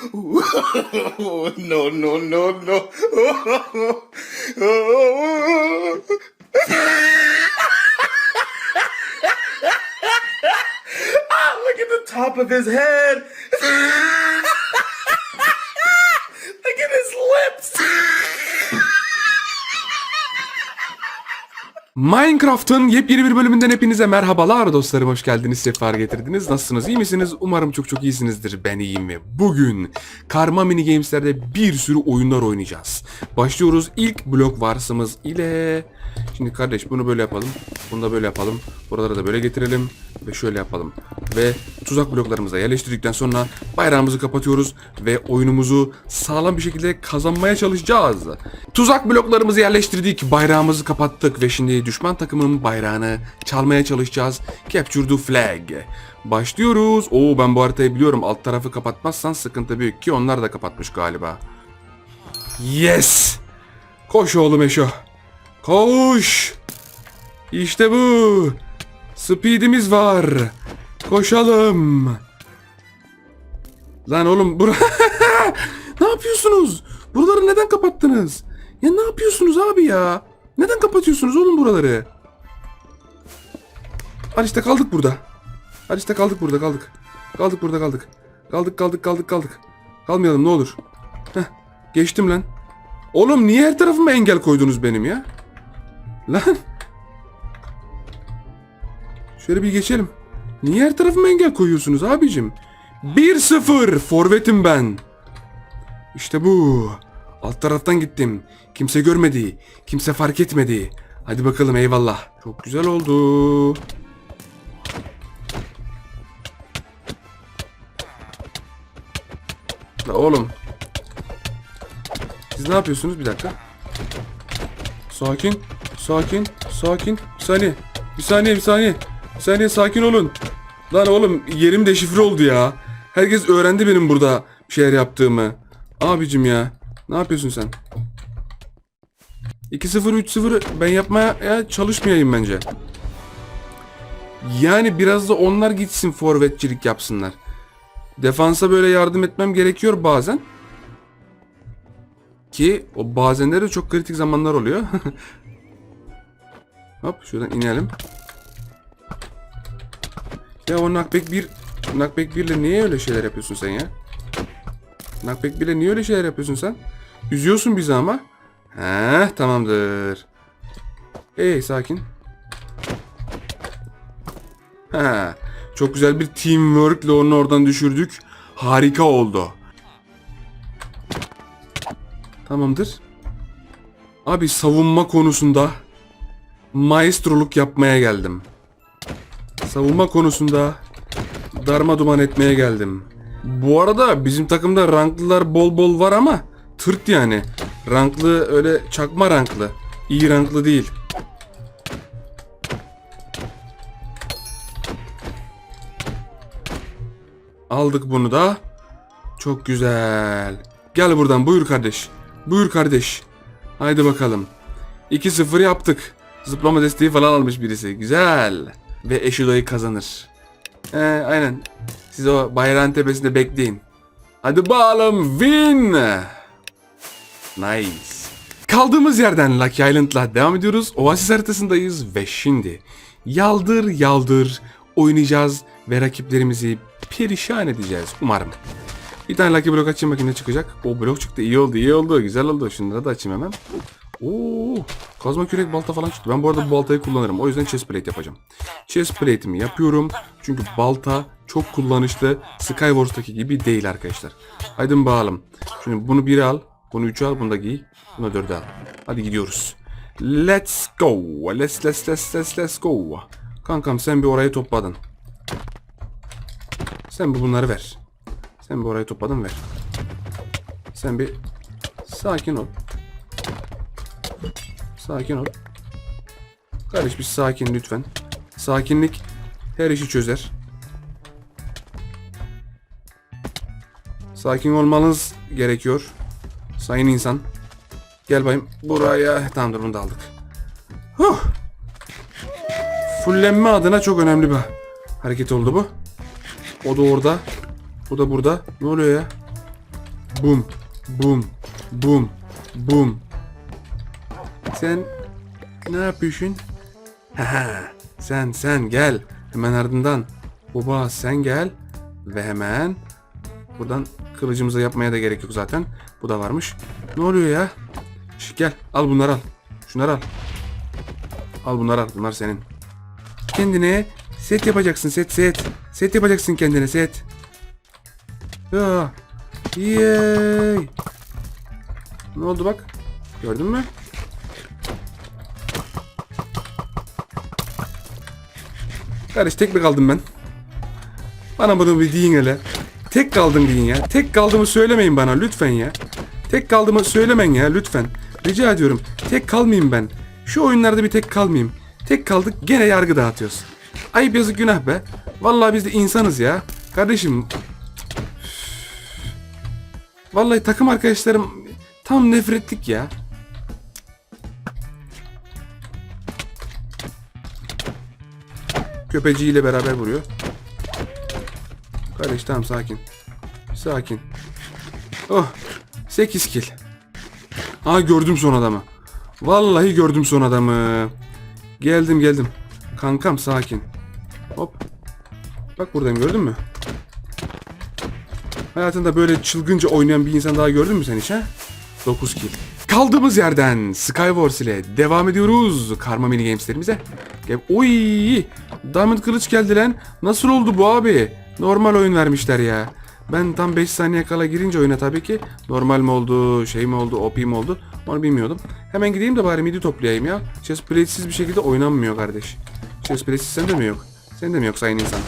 no, no, no, no. ah, look at the top of his head. Minecraft'ın yepyeni bir bölümünden hepinize merhabalar dostlarım. Hoş geldiniz sefer getirdiniz. Nasılsınız? İyi misiniz? Umarım çok çok iyisinizdir. Ben iyiyim ve bugün Karma Mini Games'lerde bir sürü oyunlar oynayacağız. Başlıyoruz. İlk blok varsımız ile şimdi kardeş bunu böyle yapalım bunu da böyle yapalım. Buraları da böyle getirelim ve şöyle yapalım. Ve tuzak bloklarımıza yerleştirdikten sonra bayrağımızı kapatıyoruz ve oyunumuzu sağlam bir şekilde kazanmaya çalışacağız. Tuzak bloklarımızı yerleştirdik, bayrağımızı kapattık ve şimdi düşman takımın bayrağını çalmaya çalışacağız. Capture the flag. Başlıyoruz. Oo ben bu haritayı biliyorum. Alt tarafı kapatmazsan sıkıntı büyük ki onlar da kapatmış galiba. Yes! Koş oğlum Eşo. Koş! İşte bu. Speed'imiz var. Koşalım. Lan oğlum bura... ne yapıyorsunuz? Buraları neden kapattınız? Ya ne yapıyorsunuz abi ya? Neden kapatıyorsunuz oğlum buraları? Al işte kaldık burada. Al işte kaldık burada kaldık. Kaldık burada kaldık. Kaldık kaldık kaldık kaldık. Kalmayalım ne olur. Heh, geçtim lan. Oğlum niye her tarafıma engel koydunuz benim ya? Lan. Şöyle bir geçelim. Niye her tarafıma engel koyuyorsunuz abicim? 1-0 forvetim ben. İşte bu. Alt taraftan gittim. Kimse görmedi. Kimse fark etmedi. Hadi bakalım eyvallah. Çok güzel oldu. La oğlum. Siz ne yapıyorsunuz? Bir dakika. Sakin. Sakin. Sakin. Bir saniye. Bir saniye. Bir saniye. Bir saniye sakin olun. Lan oğlum yerim deşifre oldu ya. Herkes öğrendi benim burada bir şeyler yaptığımı. Abicim ya. Ne yapıyorsun sen? 2-0 3-0 ben yapmaya ya çalışmayayım bence. Yani biraz da onlar gitsin forvetçilik yapsınlar. Defansa böyle yardım etmem gerekiyor bazen. Ki o bazenleri çok kritik zamanlar oluyor. Hop şuradan inelim. Ya o Nakbek 1 Nakbek 1 ile niye öyle şeyler yapıyorsun sen ya? Nakbek 1 ile niye öyle şeyler yapıyorsun sen? Üzüyorsun bizi ama. Heh tamamdır. Hey sakin. Ha, çok güzel bir teamwork ile onu oradan düşürdük. Harika oldu. Tamamdır. Abi savunma konusunda maestroluk yapmaya geldim. Savunma konusunda darma duman etmeye geldim. Bu arada bizim takımda ranklılar bol bol var ama tırt yani. Ranklı öyle çakma ranklı. İyi ranklı değil. Aldık bunu da. Çok güzel. Gel buradan buyur kardeş. Buyur kardeş. Haydi bakalım. 2-0 yaptık. Zıplama desteği falan almış birisi. Güzel. Ve Eşido'yu kazanır. Ee, aynen. Siz o bayrağın tepesinde bekleyin. Hadi bakalım win. Nice. Kaldığımız yerden Lucky Island'la devam ediyoruz. Oasis haritasındayız ve şimdi yaldır yaldır oynayacağız ve rakiplerimizi perişan edeceğiz umarım. Bir tane Lucky blok açayım bakayım ne çıkacak. O blok çıktı iyi oldu iyi oldu güzel oldu. Şunları da açayım hemen. Oo, kazma kürek balta falan çıktı. Ben bu arada bu baltayı kullanırım. O yüzden chest plate yapacağım. Chest plate'imi yapıyorum. Çünkü balta çok kullanışlı. Skywars'taki gibi değil arkadaşlar. Haydi bakalım. Şimdi bunu bir al. Bunu 3 al. Bunu da giy. Bunu 4 al. Hadi gidiyoruz. Let's go. Let's let's let's let's let's go. Kankam sen bir orayı topladın. Sen bir bunları ver. Sen bir orayı topladın ver. Sen bir sakin ol. Sakin ol. Kardeş bir sakin lütfen. Sakinlik her işi çözer. Sakin olmanız gerekiyor. Sayın insan. Gel bayım buraya. Tamam dur bunu da aldık. Huh. Fullenme adına çok önemli bir hareket oldu bu. O da orada. Bu da burada. Ne oluyor ya? Bum. Bum. Bum. Bum. Sen ne yapıyorsun? Sen sen gel. Hemen ardından. Baba sen gel. Ve hemen buradan kılıcımıza yapmaya da gerek yok zaten. Bu da varmış. Ne oluyor ya? Şş, gel al bunları al. Şunları al. Al bunları al. Bunlar senin. Kendine set yapacaksın set set. Set yapacaksın kendine set. Ya. Yay. Ne oldu bak? Gördün mü? Kardeş tek mi kaldım ben? Bana bunu bir deyin hele. Tek kaldım deyin ya. Tek kaldığımı söylemeyin bana lütfen ya. Tek kaldığımı söylemen ya lütfen. Rica ediyorum. Tek kalmayayım ben. Şu oyunlarda bir tek kalmayayım. Tek kaldık gene yargı dağıtıyoruz. Ayıp yazık günah be. Vallahi biz de insanız ya. Kardeşim. Vallahi takım arkadaşlarım tam nefretlik ya. Köpeciyle beraber vuruyor. Kardeş tamam sakin. Sakin. Oh 8 kill. Aa gördüm son adamı. Vallahi gördüm son adamı. Geldim geldim. Kankam sakin. Hop. Bak buradayım gördün mü? Hayatında böyle çılgınca oynayan bir insan daha gördün mü sen hiç ha? 9 kill. Kaldığımız yerden Skywars ile devam ediyoruz karma mini gameslerimize. Oy! Diamond kılıç geldi lan. Nasıl oldu bu abi? Normal oyun vermişler ya. Ben tam 5 saniye kala girince oyuna tabii ki normal mi oldu, şey mi oldu, OP mi oldu onu bilmiyordum. Hemen gideyim de bari midi toplayayım ya. Chestplate'siz bir şekilde oynanmıyor kardeş. Chestplate'siz sende mi yok? Sende mi yok sayın insan?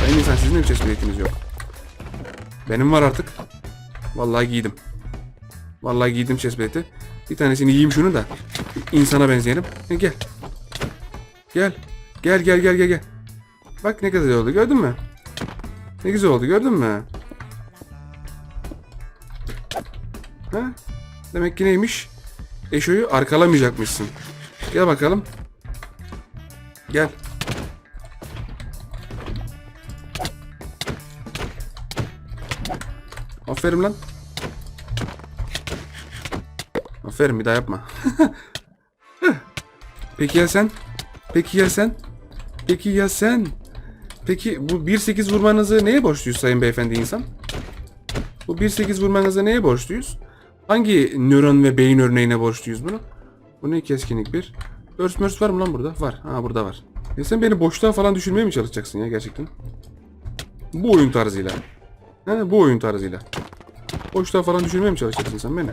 Sayın insan sizin de mi chestplate'iniz yok? Benim var artık. Vallahi giydim. Vallahi giydim chestplate'i. Bir tanesini yiyeyim şunu da. insana benzeyelim. E, gel. Gel. Gel gel gel gel gel. Bak ne güzel oldu gördün mü? Ne güzel oldu gördün mü? Ha? Demek ki neymiş? Eşo'yu arkalamayacakmışsın. Gel bakalım. Gel. Aferin lan. Aferin bir daha yapma. Peki ya sen? Peki ya sen? Peki ya sen? Peki bu 1.8 vurmanızı neye borçluyuz sayın beyefendi insan? Bu 1.8 vurmanızı neye borçluyuz? Hangi nöron ve beyin örneğine borçluyuz bunu? Bu ne keskinlik bir? Örs mörs var mı lan burada? Var. Ha burada var. Ya sen beni boşluğa falan düşürmeye mi çalışacaksın ya gerçekten? Bu oyun tarzıyla. He bu oyun tarzıyla. Boşluğa falan düşürmeye mi çalışacaksın sen beni?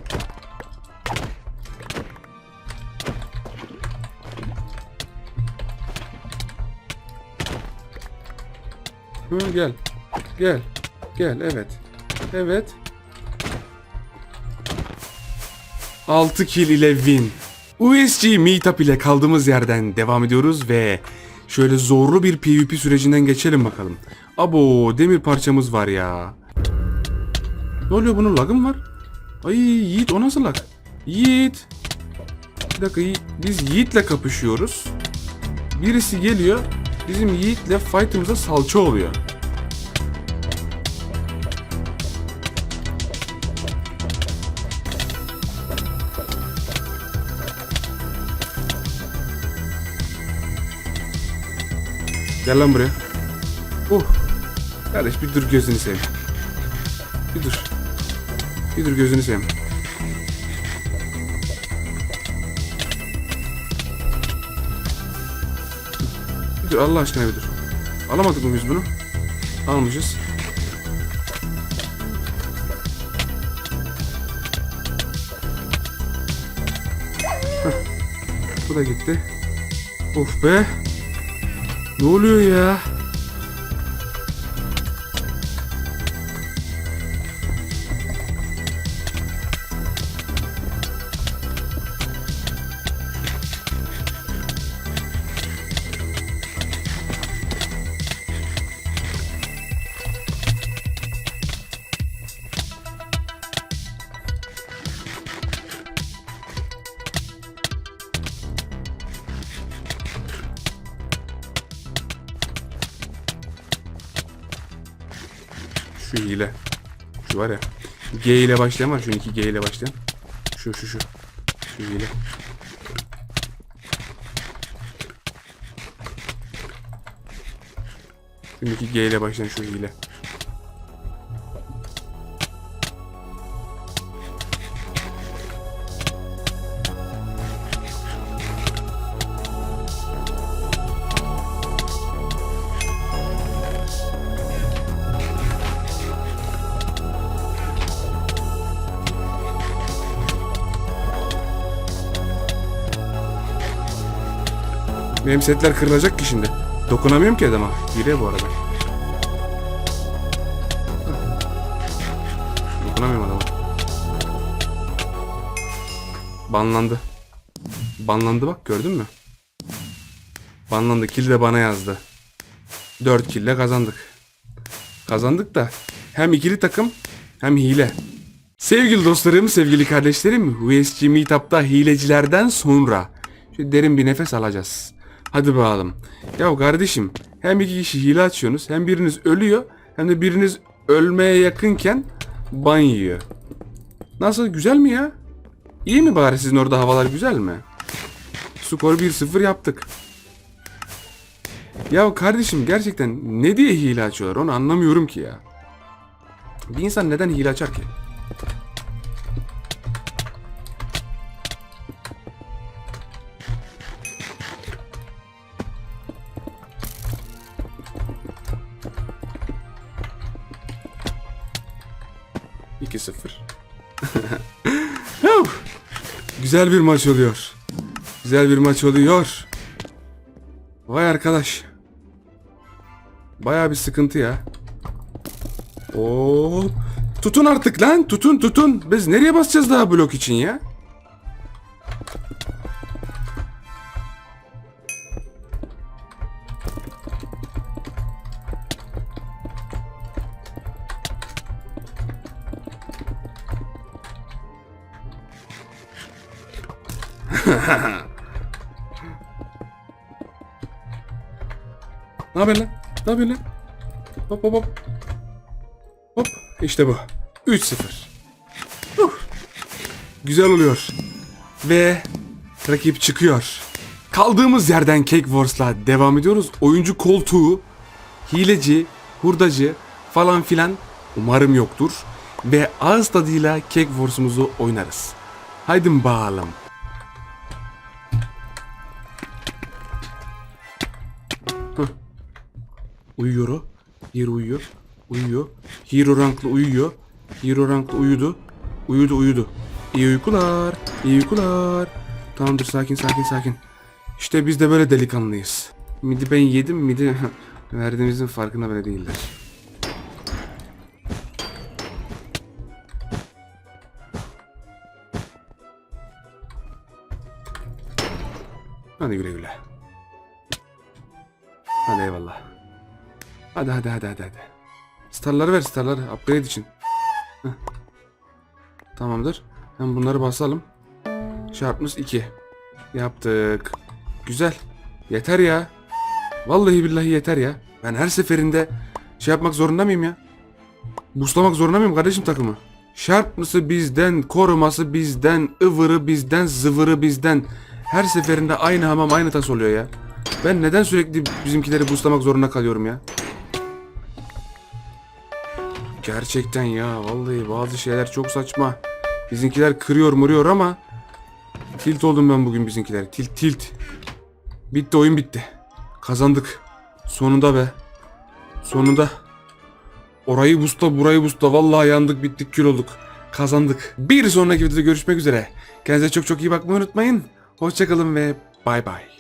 Hı, gel. Gel. Gel evet. Evet. 6 kill ile win. USG Meetup ile kaldığımız yerden devam ediyoruz ve şöyle zorlu bir PvP sürecinden geçelim bakalım. Abo demir parçamız var ya. Ne oluyor bunun lagı mı var? Ay Yiğit o nasıl lag? Yiğit. Bir dakika biz Yiğit'le kapışıyoruz. Birisi geliyor bizim Yiğit'le fight'ımıza salça oluyor. Gel lan buraya. Uh. Kardeş bir dur gözünü seveyim. Bir dur. Bir dur gözünü seveyim. Dur Allah aşkına bir dur. Alamadık mı biz bunu? Almışız. Heh. Bu da gitti. Of be. Ne oluyor ya? Şu hile. Şu var ya. G ile başlayan var. Şu iki G ile başlayan. Şu şu şu. Şu hile. Şimdiki G ile başlayan şu hile. Benim setler kırılacak ki şimdi. Dokunamıyorum ki adama. Hile bu arada. Dokunamıyorum adama. Banlandı. Banlandı bak gördün mü? Banlandı. Kill de bana yazdı. 4 kill kazandık. Kazandık da hem ikili takım hem hile. Sevgili dostlarım, sevgili kardeşlerim, USG Meetup'ta hilecilerden sonra şu derin bir nefes alacağız. Hadi bakalım. Ya kardeşim, hem iki kişi hile açıyorsunuz, hem biriniz ölüyor, hem de biriniz ölmeye yakınken ban yiyor. Nasıl, güzel mi ya? İyi mi bari sizin orada havalar güzel mi? Skor 1-0 yaptık. Ya kardeşim gerçekten ne diye hile açıyorlar onu anlamıyorum ki ya. Bir insan neden hile açar ki? İki sıfır. Huh. Güzel bir maç oluyor. Güzel bir maç oluyor. Vay arkadaş. Baya bir sıkıntı ya. Oo. Tutun artık lan. Tutun tutun. Biz nereye basacağız daha blok için ya? Ne haber lan? Ne yapıyorsun lan? Hop hop hop. Hop. İşte bu. 3-0. Huh. Güzel oluyor. Ve rakip çıkıyor. Kaldığımız yerden Cake Wars'la devam ediyoruz. Oyuncu koltuğu, hileci, hurdacı falan filan umarım yoktur. Ve ağız tadıyla Cake Wars'umuzu oynarız. Haydi bakalım. Uyuyor o. Hero uyuyor. Uyuyor. Hero ranklı uyuyor. Hero ranklı uyudu. Uyudu uyudu. İyi uykular. İyi uykular. Tamamdır sakin sakin sakin. İşte biz de böyle delikanlıyız. Midi ben yedim midi verdiğimizin farkında bile değiller. Hadi güle güle. Hadi eyvallah. Hadi hadi hadi hadi hadi. Starları ver starları upgrade için. Tamamdır. Hem bunları basalım. Sharpness 2. Yaptık. Güzel. Yeter ya. Vallahi billahi yeter ya. Ben her seferinde şey yapmak zorunda mıyım ya? Buslamak zorunda mıyım kardeşim takımı? Sharpness'ı bizden, koruması bizden, ıvırı bizden, zıvırı bizden. Her seferinde aynı hamam aynı tas oluyor ya. Ben neden sürekli bizimkileri buslamak zorunda kalıyorum ya? Gerçekten ya vallahi bazı şeyler çok saçma. Bizimkiler kırıyor muruyor ama tilt oldum ben bugün bizimkiler. Tilt tilt. Bitti oyun bitti. Kazandık. Sonunda be. Sonunda. Orayı busta burayı busta vallahi yandık bittik kül olduk. Kazandık. Bir sonraki videoda görüşmek üzere. Kendinize çok çok iyi bakmayı unutmayın. Hoşçakalın ve bay bay.